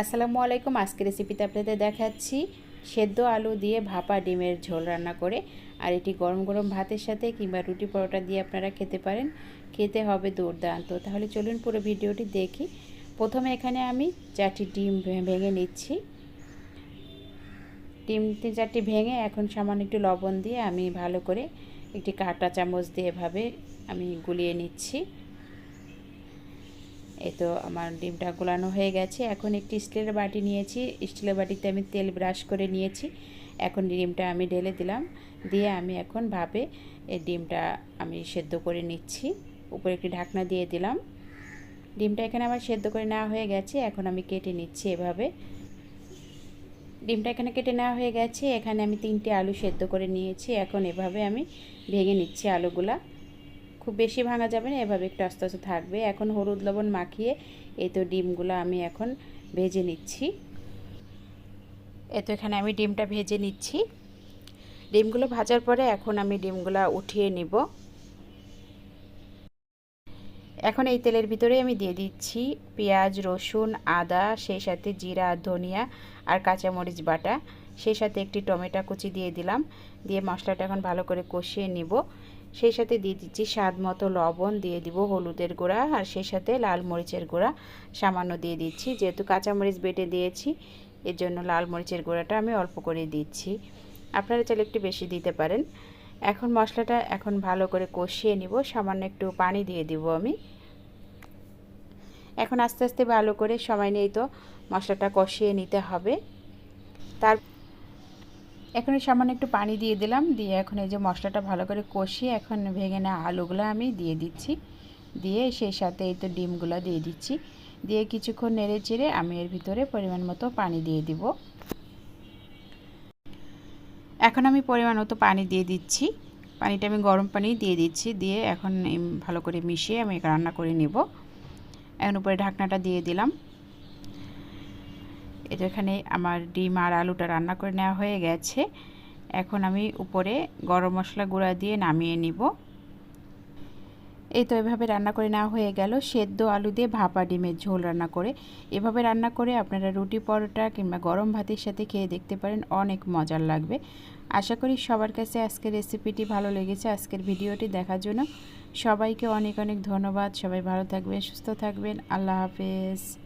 আসসালামু আলাইকুম আজকে রেসিপিতে আপনাদের দেখাচ্ছি সেদ্ধ আলু দিয়ে ভাপা ডিমের ঝোল রান্না করে। আর এটি গরম গরম ভাতের সাথে কিংবা রুটি পরোটা দিয়ে আপনারা খেতে পারেন। খেতে হবে দুর্দান্ত। তাহলে চলুন পুরো ভিডিওটি দেখি। প্রথমে এখানে আমি চারটি ডিম ভেঙে নিচ্ছি। ডিম তিন চারটি ভেঙে এখন সামান্য একটু লবণ দিয়ে আমি ভালো করে একটি কাঁটা চামচ দিয়ে এভাবে আমি গুলিয়ে নিচ্ছি। এই তো আমার ডিমটা গোলানো হয়ে গেছে। এখন একটি স্টিলের বাটি নিয়েছি। স্টিলের বাটিতে আমি তেল ব্রাশ করে নিয়েছি। এখন ডিমটা আমি ঢেলে দিলাম। দিয়ে আমি এখন ভাবে এই ডিমটা আমি সেদ্ধ করে নিচ্ছি। উপরে একটি ঢাকনা দিয়ে দিলাম। ডিমটা এখানে আমার সেদ্ধ করে নেওয়া হয়ে গেছে। এখন আমি কেটে নিচ্ছি এভাবে। ডিমটা এখানে কেটে নেওয়া হয়ে গেছে। এখানে আমি তিনটে আলু সেদ্ধ করে নিয়েছি। এখন এভাবে আমি ভেঙে নিচ্ছি আলুগুলা। খুব বেশি ভাঙা যাবে না, এভাবে একটু আস্তে আস্তে থাকবে। এখন হলুদ লবণ মাখিয়ে এই তো ডিমগুলো আমি এখন ভেজে নিচ্ছি। এ তো এখানে আমি ডিমটা ভেজে নিচ্ছি। ডিমগুলো ভাজার পরে এখন আমি ডিমগুলো উঠিয়ে নিব। এখন এই তেলের ভিতরে আমি দিয়ে দিচ্ছি পেঁয়াজ, রসুন, আদা, সেই সাথে জিরা, ধনিয়া আর কাঁচামরিচ বাটা। সেই সাথে একটি টমেটো কুচি দিয়ে দিলাম। দিয়ে মশলাটা এখন ভালো করে কষিয়ে নিব। সেই সাথে দিয়ে দিচ্ছি স্বাদ মতো লবণ, দিয়ে দিব হলুদের গুঁড়া, আর সেই সাথে লাল মরিচের গুঁড়া। সামান্য দিয়ে দিচ্ছি, যেহেতু কাঁচামরিচ বেটে দিয়েছি, এর জন্য লাল মরিচের গুঁড়াটা আমি অল্প করে দিচ্ছি। আপনারা চাইলে একটু বেশি দিতে পারেন। এখন মশলাটা এখন ভালো করে কষিয়ে নিব, সামান্য একটু পানি দিয়ে দিব আমি। এখন আস্তে আস্তে ভালো করে সময় নেই তো মশলাটা কষিয়ে নিতে হবে। তার এখন সামান্য একটু পানি দিয়ে দিলাম, দিয়ে এখন এই যে মশলাটা ভালো করে কষিয়ে এখন ভেঙে নেওয়া আলুগুলো আমি দিয়ে দিচ্ছি। দিয়ে সেই সাথে এই তো ডিমগুলো দিয়ে দিচ্ছি। দিয়ে কিছুক্ষণ নেড়ে চেড়ে আমি এর ভিতরে পরিমাণ মতো পানি দিয়ে দিব। এখন আমি পরিমাণ মতো পানি দিয়ে দিচ্ছি। পানিটা আমি গরম পানি দিয়ে দিচ্ছি। দিয়ে এখন ভালো করে মিশিয়ে আমি রান্না করে নেব। এখন উপরে ঢাকনাটা দিয়ে দিলাম। এটা এখানে আমার ডিম আর আলুটা রান্না করে নেওয়া হয়ে গেছে। এখন আমি উপরে গরম মশলা গুঁড়া দিয়ে নামিয়ে নিব। এই তো এভাবে রান্না করে নেওয়া হয়ে গেল। সেদ্ধ আলু দিয়ে ভাপা ডিমের ঝোল রান্না করে। এভাবে রান্না করে আপনারা রুটি, পরোটা কিংবা গরম ভাতের সাথে খেয়ে দেখতে পারেন, অনেক মজার লাগবে। আশা করি সবার কাছে আজকের রেসিপিটি ভালো লেগেছে। আজকের ভিডিওটি দেখার জন্য সবাইকে অনেক অনেক ধন্যবাদ। সবাই ভালো থাকবেন, সুস্থ থাকবেন। আল্লাহ হাফেজ।